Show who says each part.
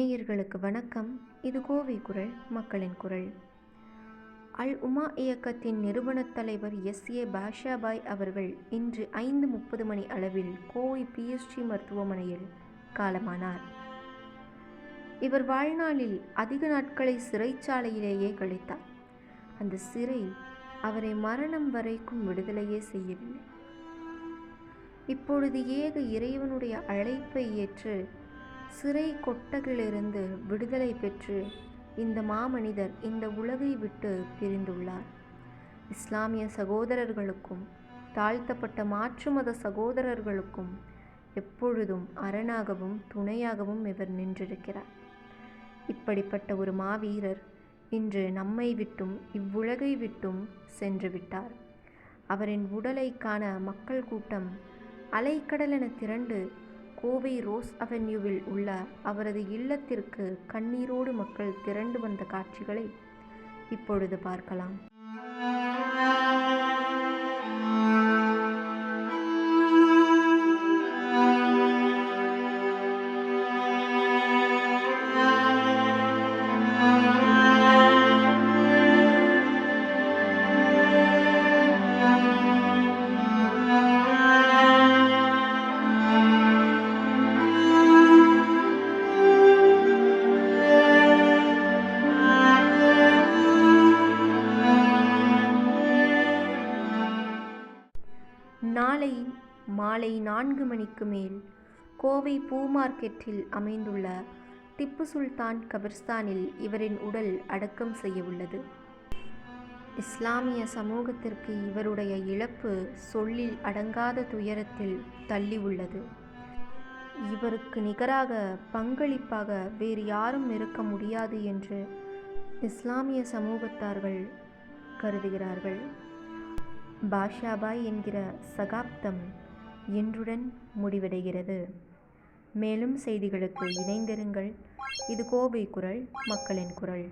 Speaker 1: நேயர்களுக்கு வணக்கம். இது கோவை குரல் மக்களின் குரல். அல் உமா இயக்கத்தின் நிறுவனத் தலைவர் எஸ். ஏ. பாஷாபாய் அவர்கள் இன்று ஐந்து முப்பது மணி அளவில் கோவை பிஎஸ்டி மருத்துவமனையில் காலமானார். இவர் வாழ்நாளில் அதிக நாட்களை சிறைச்சாலையிலேயே கழித்தார். அந்த சிறை அவரை மரணம் வரைக்கும் விடுதலையே செய்யவில்லை. இப்பொழுது ஏக இறைவனுடைய அழைப்பை ஏற்று சிறை கொட்டகிலிருந்து விடுதலை பெற்று இந்த மாமனிதர் இந்த உலகை விட்டு பிரிந்துள்ளார். இஸ்லாமிய சகோதரர்களுக்கும் தாழ்த்தப்பட்ட மாற்று மத சகோதரர்களுக்கும் எப்பொழுதும் அரணாகவும் துணையாகவும் இவர் நின்றிருக்கிறார். இப்படிப்பட்ட ஒரு மாவீரர் இன்று நம்மை விட்டும் இவ்வுலகை விட்டும் சென்று விட்டார். அவரின் உடலை காண மக்கள் கூட்டம் அலைக்கடலென திரண்டு கோவை ரோஸ் அவென்யூவில் உள்ள அவரது இல்லத்திற்கு கண்ணீரோடு மக்கள் திரண்டு வந்த காட்சிகளை இப்பொழுது பார்க்கலாம். நாளை மாலை நான்கு மணிக்கு மேல் கோவை பூ மார்க்கெட்டில் அமைந்துள்ள திப்பு சுல்தான் கபிர்ஸ்தானில் இவரின் உடல் அடக்கம் செய்ய உள்ளது இஸ்லாமிய சமூகத்திற்கு இவருடைய இழப்பு சொல்லில் அடங்காத துயரத்தில் தள்ளி உள்ளது இவருக்கு நிகராக பங்களிப்பாக வேறு யாரும் இருக்க முடியாது என்று இஸ்லாமிய சமூகத்தார்கள் கருதுகிறார்கள். பாஷாபாய் என்கிற சகாப்தம் இன்றுடன் முடிவடைகிறது. மேலும் செய்திகளுக்கு இணைந்திருங்கள். இது கோவை குரல் மக்களின் குரல்.